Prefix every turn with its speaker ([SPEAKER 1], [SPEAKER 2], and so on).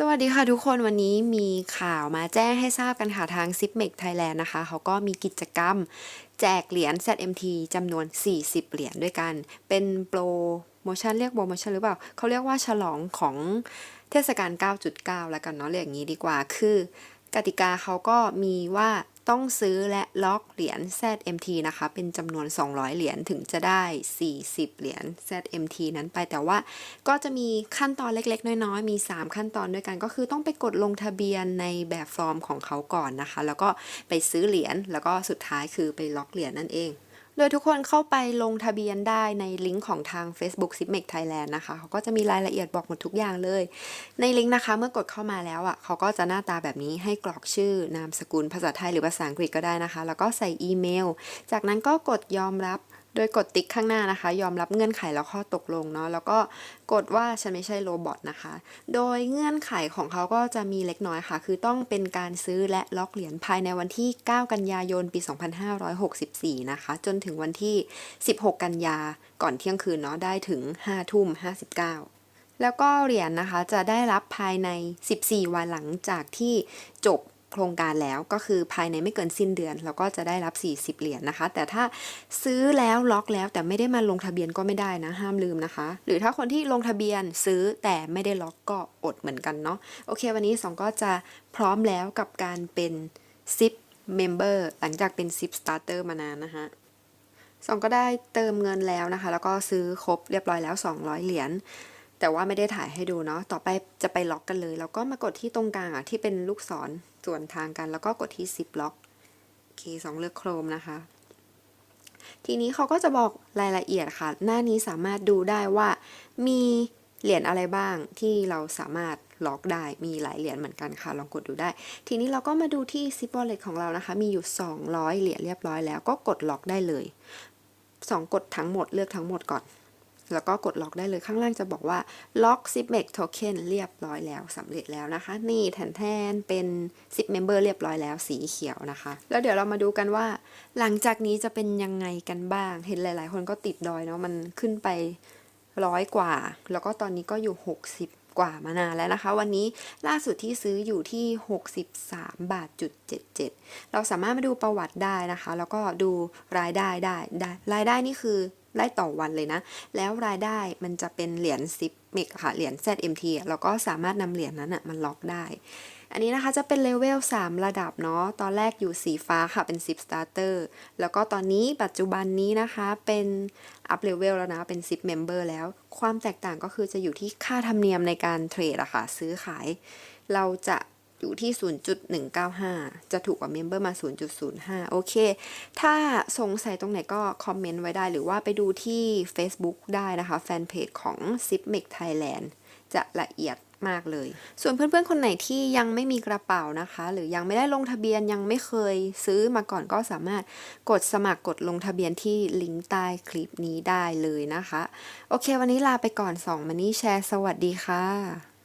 [SPEAKER 1] สวัสดีค่ะทุกคนวันนี้มีข่าวมาแจ้งให้ทราบกันค่ะทาง s i p m e c Thailand นะคะ เขาก็มีกิจกรรมแจกเหรียญ ZMT จำนวน 40 เหรียญด้วยกัน เป็นโปรโมชั่นเรียกโปรโมชั่นหรือเปล่า เขาเรียกว่าฉลองของเทศกาล 9.9 แล้วกันเนาะเรียกอย่างนี้ดีกว่า คือ กติกาเขาก็มีว่าต้องซื้อและล็อกเหรียญ ZMT นะคะ เป็นจำนวน 200 เหรียญถึงจะได้ 40 เหรียญ ZMT นั้นไปแต่ว่าก็จะมีขั้นตอนเล็กๆ น้อยๆ มี 3 ขั้นตอนด้วยกัน ก็คือต้องไปกดลงทะเบียนในแบบฟอร์มของเขาก่อนนะคะ แล้วก็ไปซื้อเหรียญแล้วก็สุดท้ายคือไปล็อกเหรียญนั่นเอง โดยทุกคนเข้าไปลงทะเบียนได้ในลิงก์ของทาง Facebook s i p m e c Thailand นะคะ เขาก็จะมีรายละเอียดบอกหมดทุกอย่างเลย ในลิงก์นะคะเมื่อกดเข้ามาแล้วอะเขาก็จะหน้าตาแบบนี้ให้กรอกชื่อนามสกุลภาษาไทยหรือภาษาอังกฤษก็ได้นะคะ แล้วก็ใส่อีเมล จากนั้นก็กดยอมรับ โดยกดติ๊กข้างหน้านะคะ ยอมรับเงื่อนไขแล้วข้อตกลงเนาะแล้วก็กดว่าฉันไม่ใช่โรบอทนะคะ โดยเงื่อนไขของเขาก็จะมีเล็กน้อยค่ะ คือต้องเป็นการซื้อและล็อกเหรียญภายในวันที่ 9 กันยายนปี 2564 นะคะ จนถึงวันที่ 16 กันยาก่อนเที่ยงคืนเนาะได้ถึง 5 ทุ่ม 59แล้วก็เหรียญนะคะจะได้รับภายใน 14 วันหลังจากที่จบ โครงการแล้วก็คือภายในไม่เกินสิ้นเดือนแล้วก็จะได้รับ 40 เหรียญนะคะ แต่ถ้าซื้อแล้วล็อกแล้วแต่ไม่ได้มาลงทะเบียนก็ไม่ได้นะห้ามลืมนะคะ หรือถ้าคนที่ลงทะเบียนซื้อแต่ไม่ได้ล็อกก็อดเหมือนกันเนาะโอเค วันนี้สองก็จะพร้อมแล้วกับการเป็น SIP Member หลังจากเป็น SIP Starter มานานนะคะสองก็ได้เติมเงินแล้วนะคะ แล้วก็ซื้อครบเรียบร้อยแล้ว 200 เหรียญ แต่ว่าไม่ได้ถ่ายให้ดูเนาะ ต่อไปจะไปล็อกกันเลย แล้วก็มากดที่ตรงกลางอะที่เป็นลูกศรส่วนทางกัน แล้วก็กดที่10ล็อก โอเคสองเลือกโครมนะคะ ทีนี้เขาก็จะบอกรายละเอียดค่ะ หน้านี้สามารถดูได้ว่ามีเหรียญอะไรบ้างที่เราสามารถล็อกได้ มีหลายเหรียญเหมือนกันค่ะ ลองกดดูได้ ทีนี้เราก็มาดูที่ Zip Wallet ของเรานะคะ มีอยู่ 200 เหรียญเรียบร้อยแล้ว ก็กดล็อกได้เลย 2 กดทั้งหมดเลือกทั้งหมดก่อน แล้วก็กดล็อกได้เลยข้างล่างจะบอกว่าล็อก zip m e c token เรียบร้อยแล้วสำเร็จแล้วนะคะ นี่แทนแทนเป็น zip member เรียบร้อยแล้วสีเขียวนะคะ แล้วเดี๋ยวเรามาดูกันว่า หลังจากนี้จะเป็นยังไงกันบ้าง เห็นหลาย ๆ คนก็ติดดอยเนาะมันขึ้นไปร้อยกว่า แล้วก็ตอนนี้ก็อยู่ 60กว่ามานานแล้วนะคะ วันนี้ล่าสุดที่ซื้ออยู่ที่ 63 บาทจุด77 เราสามารถมาดูประวัติได้นะคะ แล้วก็ดูรายได้ได้ได้ รายได้นี่คือ ได้ต่อวันเลยนะ แล้วรายได้มันจะเป็นเหรียญซิปเมกค่ะ เหรียญ ZMT อะเราก็สามารถนำเหรียญนั้นอะมันล็อกได้ อันนี้นะคะจะเป็นเลเวล 3 ระดับเนาะ ตอนแรกอยู่สีฟ้าค่ะเป็น 10 starter แล้วก็ตอนนี้ปัจจุบันนี้นะคะเป็น up level แล้วนะเป็น 10 member แล้ว ความแตกต่างก็คือจะอยู่ที่ค่าธรรมเนียมในการเทรดอะค่ะซื้อขาย เราจะ อยู่ที่ 0.195 จะถูกกว่าเมมเบอร์มา 0.05 โอเค ถ้าสงสัยตรงไหนก็คอมเมนต์ไว้ได้หรือว่าไปดูที่ Facebook ได้นะคะ แฟนเพจของ s i p m e c Thailand จะละเอียดมากเลย ส่วนเพื่อนๆ คนไหนที่ยังไม่มีกระเป๋านะคะ หรือยังไม่ได้ลงทะเบียนยังไม่เคยซื้อมาก่อนก็สามารถกดสมัครกดลงทะเบียนที่ลิงก์ใต้คลิปนี้ได้เลยนะคะ โอเค วันนี้ลาไปก่อน2มันนี่แชร์ สวัสดีค่ะ